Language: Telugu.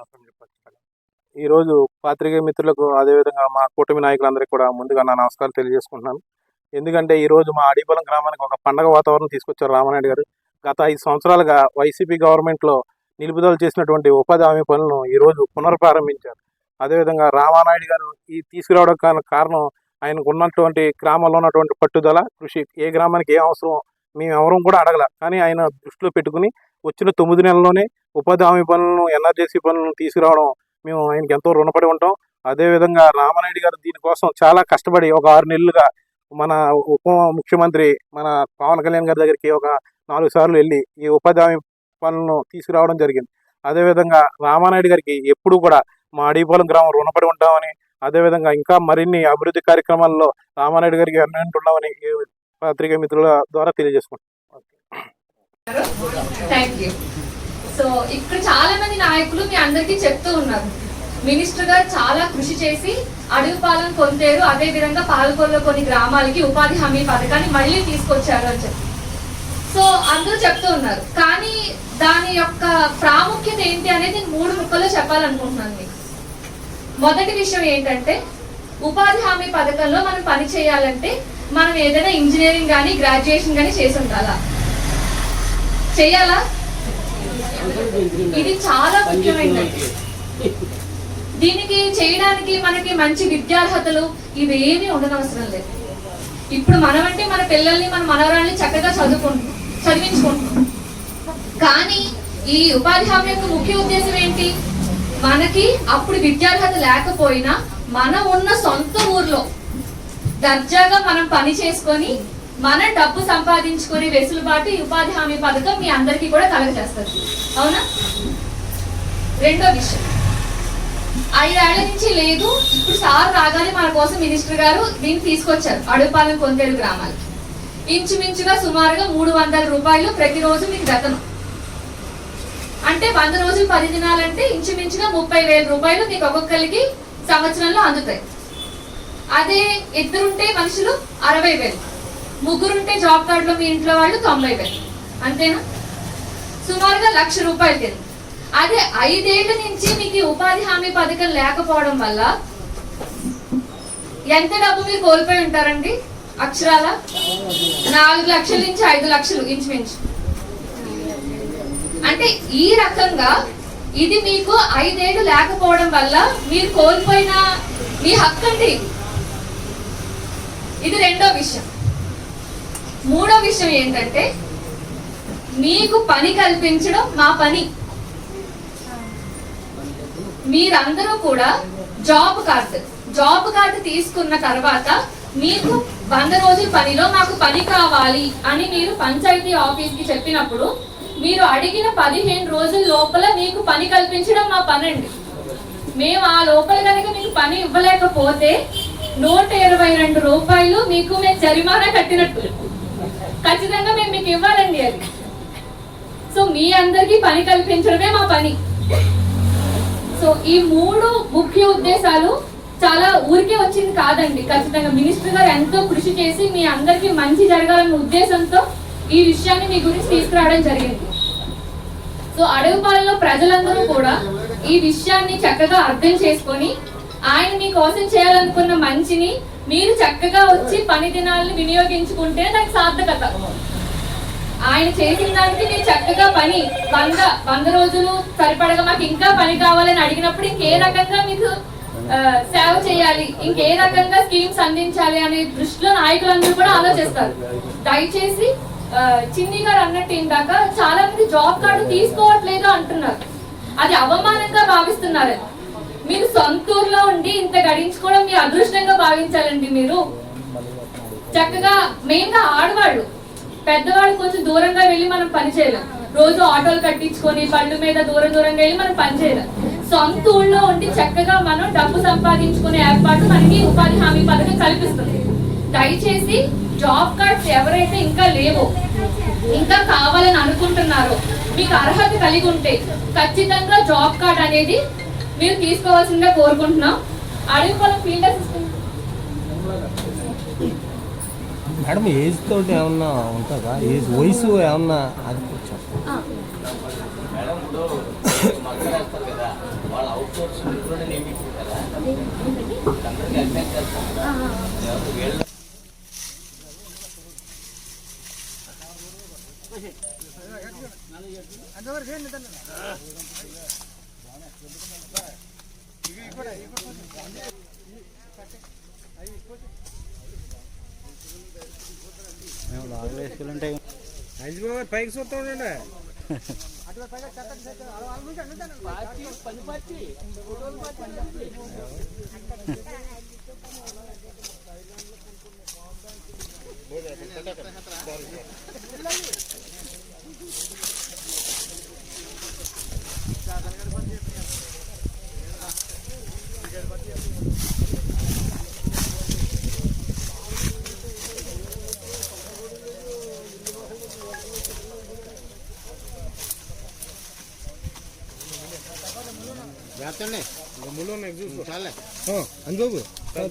అవసరం చెప్పచ్చు ఈరోజు పాత్రికేయ మిత్రులకు అదేవిధంగా మా కూటమి నాయకులందరికీ కూడా ముందుగా నా నమస్కారం తెలియజేసుకుంటున్నాను. ఎందుకంటే ఈరోజు మా అడిపలం గ్రామానికి ఒక పండగ వాతావరణం తీసుకొచ్చారు రామనాయుడు గారు. గత ఐదు సంవత్సరాలుగా వైసీపీ గవర్నమెంట్లో నిలుపుదల చేసినటువంటి ఉపాధి హామీ పనులను ఈరోజు పునర్ప్రారంభించారు అదేవిధంగా రామానాయుడు గారు ఈ తీసుకురావడం కారణం ఆయనకు ఉన్నటువంటి గ్రామంలో ఉన్నటువంటి పట్టుదల కృషి. ఏ గ్రామానికి ఏ అవసరం మేము ఎవరూ కూడా అడగల. కానీ ఆయన దృష్టిలో పెట్టుకుని వచ్చిన తొమ్మిది నెలల్లోనే ఉపాధి హామీ పనులను ఎన్ఆర్జేసీ పనులను తీసుకురావడం మేము ఆయనకి ఎంతో రుణపడి ఉంటాం. అదేవిధంగా రామనాయుడు గారు దీనికోసం చాలా కష్టపడి ఒక ఆరు నెలలుగా మన ఉప ముఖ్యమంత్రి మన పవన్ కళ్యాణ్ గారి దగ్గరికి ఒక నాలుగు సార్లు వెళ్ళి ఈ ఉపాధి హామీ పనులను తీసుకురావడం జరిగింది. అదేవిధంగా రామానాయుడు గారికి ఎప్పుడు కూడా మా అడిపాలెం గ్రామం రుణపడి ఉంటామని అదేవిధంగా ఇంకా మరిన్ని అభివృద్ధి కార్యక్రమాల్లో రామానాయుడు గారికి అన్నంటున్నామని ఈ పత్రికా మిత్రుల ద్వారా తెలియజేసుకుంటాం థ్యాంక్ యూ సో ఇక్కడ చాలా మంది నాయకులు మీ అందరికీ చెప్తూ ఉన్నారు. మినిస్టర్ గారు చాలా కృషి చేసి అడవి పాలన పొందారు. అదే విధంగా పాలకొల్లో కొన్ని గ్రామాలకి ఉపాధి హామీ పథకాన్ని మళ్ళీ తీసుకొచ్చారు అని చెప్పి. సో అందరూ చెప్తూ ఉన్నారు. కానీ దాని యొక్క ప్రాముఖ్యత ఏంటి అనేది నేను మూడు ముక్కల్లో చెప్పాలనుకుంటున్నాను మీకు. మొదటి విషయం ఏంటంటే ఉపాధి హామీ పథకంలో మనం పని చేయాలంటే మనం ఏదైనా ఇంజనీరింగ్ కానీ గ్రాడ్యుయేషన్ కానీ చేసి ఉండాలా? చేయాలా? ఇది చాలా ముఖ్యమైనది. దీనికి చేయడానికి మనకి మంచి విద్యార్హతలు ఇవేమీ ఉండనవసరం లేదు. ఇప్పుడు మనమంటే మన పిల్లల్ని మన మనవరాల్ని చక్కగా చదువుకుంటున్నాం చదివించుకుంటున్నాం. కానీ ఈ ఉపాధి హామీ యొక్క ముఖ్య ఉద్దేశం ఏంటి? మనకి అప్పుడు విద్యార్హత లేకపోయినా మనం ఉన్న సొంత ఊర్లో దర్జాగా మనం పని చేసుకొని మన డబ్బు సంపాదించుకొని వెసులుబాటు ఉపాధి హామీ పథకం మీ అందరికీ కూడా కలగజేస్తుంది. అవునా? రెండో విషయం. ఐదేళ్ళ నుంచి లేదు ఇప్పుడు సార్ రాగానే మన కోసం మినిస్టర్ గారు దీన్ని తీసుకొచ్చారు అడుపాలెం కొంతేరు గ్రామాలకి ఇంచుమించుగా సుమారుగా మూడు వందల రూపాయలు ప్రతిరోజు మీకు గతనం అంటే వంద రోజులు పది దినాలంటే ఇంచుమించుగా ముప్పై వేల రూపాయలు మీకు ఒక్కొక్కరికి సంవత్సరంలో అందుతాయి. అదే ఇద్దరుంటే మనుషులు అరవై వేలు. ముగ్గురుంటే జాబ్ కార్డులో మీ ఇంట్లో వాళ్ళు తొంభై వేలు. అంతేనా? సుమారుగా లక్ష రూపాయలు కింద అదే ఐదేళ్ళ నుంచి మీకు ఉపాధి హామీ పథకం లేకపోవడం వల్ల ఎంత డబ్బు మీరు కోల్పోయి ఉంటారండి? అక్షరాల? నాలుగు లక్షల నుంచి ఐదు లక్షలు ఇంచుమించు. అంటే ఈ రకంగా ఇది మీకు ఐదేళ్ళు లేకపోవడం వల్ల మీరు కోల్పోయిన మీ హక్కు అండి ఇది రెండో విషయం. మూడో విషయం ఏంటంటే మీకు పని కల్పించడం మా పని. మీరందరూ కూడా జాబ్ కార్డు జాబ్ కార్డు తీసుకున్న తర్వాత మీకు వంద రోజుల పనిలో మాకు పని కావాలి అని మీరు పంచాయతీ ఆఫీస్కి చెప్పినప్పుడు మీరు అడిగిన పదిహేను రోజుల లోపల మీకు పని కల్పించడం మా పని అండి మేము ఆ లోపల కనుక మీకు పని ఇవ్వలేకపోతే నూట ఇరవై రెండు రూపాయలు మీకు మేము జరిమానా కట్టినట్టు. ఖచ్చితంగా మేము మీకు ఇవ్వాలండి అది. సో మీ అందరికీ పని కల్పించడమే మా పని. సో ఈ మూడు ముఖ్య ఉద్దేశాలు చాలా ఊరికే వచ్చింది కాదండి. ఖచ్చితంగా మినిస్టర్ గారు ఎంతో కృషి చేసి మీ అందరికీ మంచి జరగాలన్న ఉద్దేశంతో ఈ విషయాన్ని మీ గురించి తీసుకురావడం జరిగింది. సో అడవిపాలెంలో ప్రజలందరూ కూడా ఈ విషయాన్ని చక్కగా అర్థం చేసుకొని ఆయన మీకోసం చేయాలనుకున్న మంచిని మీరు చక్కగా వచ్చి పని దినాలను వినియోగించుకుంటే నాకు సార్థకత. ఆయన చేసిన దానికి మీరు చక్కగా పని వంద వంద రోజులు సరిపడగా మాకు ఇంకా పని కావాలని అడిగినప్పుడు ఇంకే రకంగా మీకు సేవ చేయాలి ఇంకే రకంగా స్కీమ్స్ అందించాలి అనే దృష్టిలో నాయకులందరూ కూడా ఆలోచిస్తారు. దయచేసి చిన్ని గారు అన్నట్టు ఏంటాక చాలా మంది జాబ్ కార్డు తీసుకోవట్లేదు అంటున్నారు. అది అవమానంగా భావిస్తున్నారు మీరు సొంత ఊర్లో ఉండి ఇంత గడించుకోవడం మీ అదృష్టంగా భావించాలండి మీరు. చక్కగా మెయిన్గా ఆడవాళ్ళు పెద్దవాళ్ళు కొంచెం దూరంగా వెళ్ళి మనం పని చేయలేం. రోజు ఆటోలు కట్టించుకొని బళ్ళు మీద దూరం దూరంగా వెళ్ళి మనం పని చేయలేం. సొంత ఊళ్ళో ఉండి చక్కగా మనం డబ్బు సంపాదించుకునే ఏర్పాటు మనకి ఉపాధి హామీ పథకం కల్పిస్తుంది. దయచేసి జాబ్ కార్డ్స్ ఎవరైతే ఇంకా లేవో ఇంకా కావాలని అనుకుంటున్నారో మీకు అర్హత కలిగి ఉంటే ఖచ్చితంగా జాబ్ కార్డ్ అనేది మీరు తీసుకోవాల్సిందిగా కోరుకుంటున్నాం. అడవి పొలం ఫీల్డ్ అసిస్టెంట్ మేడం ఏజ్ తోటి ఏమన్నా ఉంటుందా? ఏజ్ వయసు ఏమన్నా అది కొంచెం ఆ, మేడం ఇప్పుడు మక్కలు వేస్తారు కదా పైకి చూస్తా ఉండండి જાતને બોલો ને જો ચાલે. હા અંજો ચાલે